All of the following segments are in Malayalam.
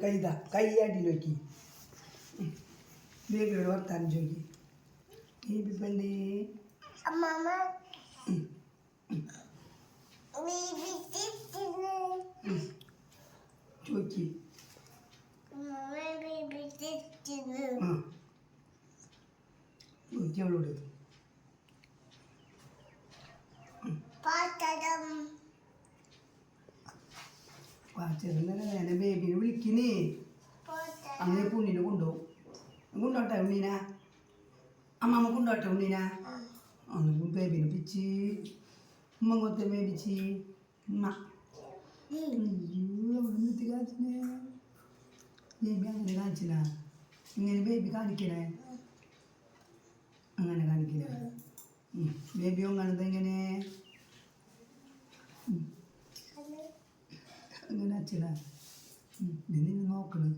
കൈതാ കൈ അടിയിലോക്കി ബേബിയോട് വർത്താനം ചോദിക്കി ബേബി ചിച്ചിന് ചോദിക്ക് അമ്മമ്മ ബേബി പാച്ചേട്ടനെ നേരെ ബേബിനെ വിളിക്കുന്നേ അങ്ങനെ പുണ്ണിനെ കൊണ്ടുപോകും. കൊണ്ടോട്ടെ ഉണ്ണീന? അമ്മമ്മ കൊണ്ടോട്ടെ ഉണ്ണീന? അന്ന് ബേബിനെ പിച്ച്. ഉമ്മ കൊത്തെ മേടിച്ച് ഉമ്മ. അയ്യോ അവിടെ നിർത്തി കാണിച്ചേ? ബേബി അങ്ങനെ കാണിച്ചില്ല. ഇങ്ങനെ ബേബി കാണിക്കണേ? അങ്ങനെ കാണിക്കില്ല. ബേബി കാണുന്നത് എങ്ങനെ. അങ്ങനെ അച്ഛന. നിന്നെ നോക്കണ്.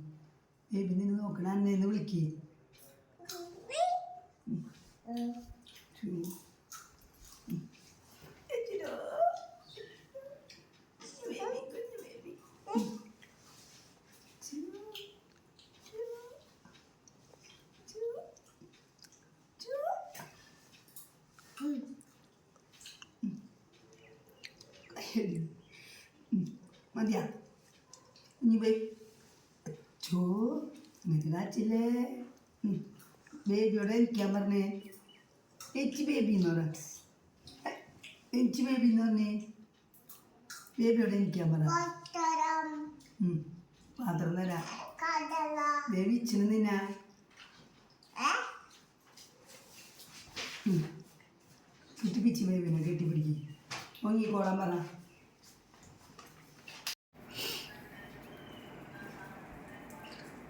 ബേബി നിന്നെ നോക്കണ. അന്നേന്ന് വിളിക്ക്. ചു. ഉം. എച്ചിടോ. ബേബി, കുഞ്ഞു ബേബി. ഉം. ചു. ചു. ചു. ചു. ഉം. ഉം. മതിയാ ഇനി പോയി ചോ ഇങ്ങനെ ബേബിയോടെ ഇരിക്കാൻ പറഞ്ഞേ എച്ച് ബേബി എന്ന് പറ എച്ച് ബേബി എന്ന് പറഞ്ഞേ ബേബിയോടെ ഇരിക്കാൻ പറ. പാത്രം തരാം ബേബി ഇച്ചിന് നിന്നാ കെട്ടിപ്പിച്ച് ബേബിനെ കെട്ടിപ്പിടിക്ക് പൊങ്ങിക്കോളാൻ പറ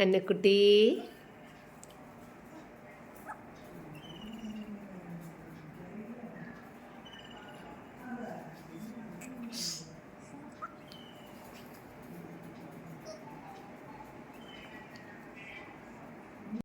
അന്നക്കുട്ടി.